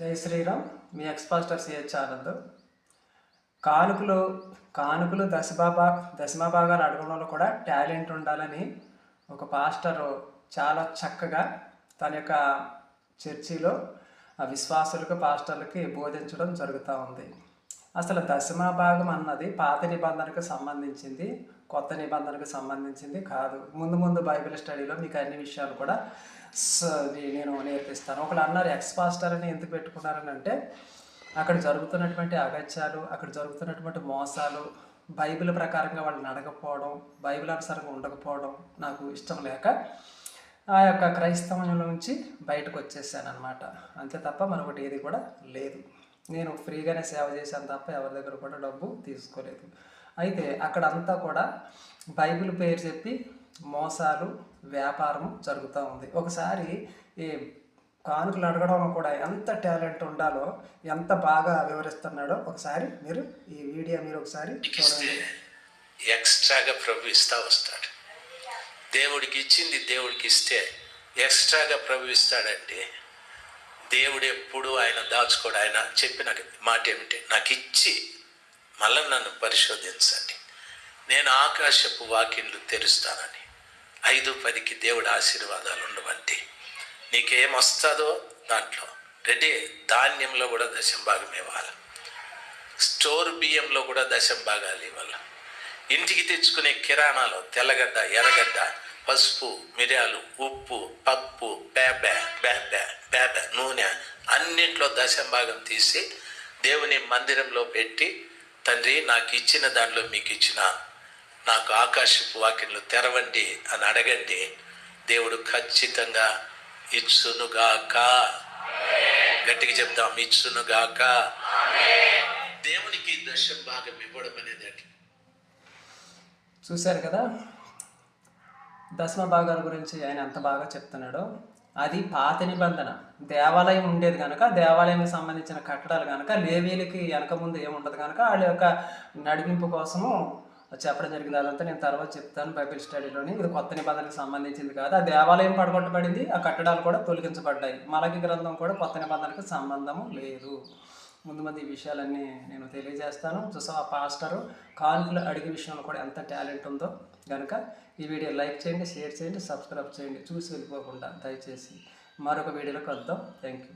జై శ్రీరామ్. మీ ex pastor CH Anand. కానుకలు కానుకలు దశమాభా దశమాభాగాలు అడగడంలో కూడా టాలెంట్ ఉండాలని ఒక పాస్టరు చాలా చక్కగా తన యొక్క చర్చిలో ఆ విశ్వాసులకు పాస్టర్లకి బోధించడం జరుగుతూ ఉంది. అసలు దశమ భాగం అన్నది పాత నిబంధనకు సంబంధించింది కొత్త నిబంధనకు సంబంధించింది కాదు. ముందు ముందు బైబిల్ స్టడీలో మీకు అన్ని విషయాలు కూడా నేను నేర్పిస్తాను. ఒకళ్ళు అన్నారు ఎక్స్ పాస్టర్ అని ఎందుకు పెట్టుకున్నారని అంటే అక్కడ జరుగుతున్నటువంటి అగత్యాలు అక్కడ జరుగుతున్నటువంటి మోసాలు బైబిల్ ప్రకారంగా వాళ్ళు నడకపోవడం బైబిల్ అనుసారంగా ఉండకపోవడం నాకు ఇష్టం లేక ఆ యొక్క క్రైస్తవంలో నుంచి బయటకు వచ్చేసాను అనమాట అంతే తప్ప మరొకటి ఏది కూడా లేదు. నేను ఫ్రీగానే సేవ చేశాను తప్ప ఎవరి దగ్గర కూడా డబ్బు తీసుకోలేదు. అయితే అక్కడ అంతా కూడా బైబిల్ పేరు చెప్పి మోసాలు వ్యాపారం జరుగుతూ ఉంది. ఒకసారి ఈ కానుకలు అడగడంలో కూడా ఎంత టాలెంట్ ఉండాలో ఎంత బాగా వివరిస్తున్నాడో ఒకసారి మీరు ఈ వీడియో మీరు ఒకసారి చూడండి. ఎక్స్ట్రాగా ప్రభు ఇస్తా వస్తాడు. దేవుడికి ఇచ్చింది దేవుడికి ఇస్తే ఎక్స్ట్రాగా ప్రభు ఇస్తాడంటే దేవుడు ఎప్పుడు ఆయన దాచుకోడు. ఆయన చెప్పిన మాట ఏమిటి? నాకు ఇచ్చి మళ్ళీ నన్ను పరిశోధించండి. నేను ఆకాశపు వాకిన్లు తెరుస్తానని. ఐదు పదికి దేవుడు ఆశీర్వాదాలు ఉండవంటి నీకేం వస్తుందో దాంట్లో. రెడీ. ధాన్యంలో కూడా దశం భాగం ఇవ్వాలి. స్టోర్ బియ్యంలో కూడా దశం భాగాలు ఇవ్వాలి. ఇంటికి తెచ్చుకునే కిరాణాలు తెల్లగడ్డ ఎర్రగడ్డ పసుపు మిరియాలు ఉప్పు పప్పు బేబే బేబే బేబే నూనె అన్నింట్లో దశం భాగం తీసి దేవుని మందిరంలో పెట్టి తండ్రి నాకు ఇచ్చిన దానిలో మీకు ఇచ్చిన నాకు ఆకాశపు వాక్యంలో తెరవండి అని అడగండి. దేవుడు ఖచ్చితంగా ఇచ్చునుగాక. గట్టిగా చెప్దాం ఇచ్చునుగాక. దేవునికి దశం భాగం ఇవ్వడం అనేది చూశారు కదా? దశమ భాగాల గురించి ఆయన ఎంత బాగా చెప్తున్నాడో. అది పాత నిబంధన. దేవాలయం ఉండేది కనుక దేవాలయానికి సంబంధించిన కట్టడాలు కనుక లేవీలకి వెనక ముందు ఏముండదు కనుక వాళ్ళ యొక్క నడిపింపు కోసము చెప్పడం జరిగింది. అదంతా నేను తర్వాత చెప్తాను బైబిల్ స్టడీలోని. ఇది కొత్త నిబంధనకు సంబంధించింది కాదు. ఆ దేవాలయం పడగొట్టబడింది ఆ కట్టడాలు కూడా తొలగించబడ్డాయి. మలకి గ్రంథం కూడా కొత్త నిబంధనకు సంబంధము లేదు. ముందు ముందు ఈ విషయాలన్నీ నేను తెలియజేస్తాను. సో ఆ పాస్టరు కానుకలు అడిగే విషయంలో కూడా ఎంత టాలెంట్ ఉందో కనుక ఈ వీడియో లైక్ చేయండి షేర్ చేయండి సబ్స్క్రైబ్ చేయండి. చూసి వెళ్ళిపోకుండా దయచేసి మరొక వీడియోలోకి వద్దాం థ్యాంక్ యూ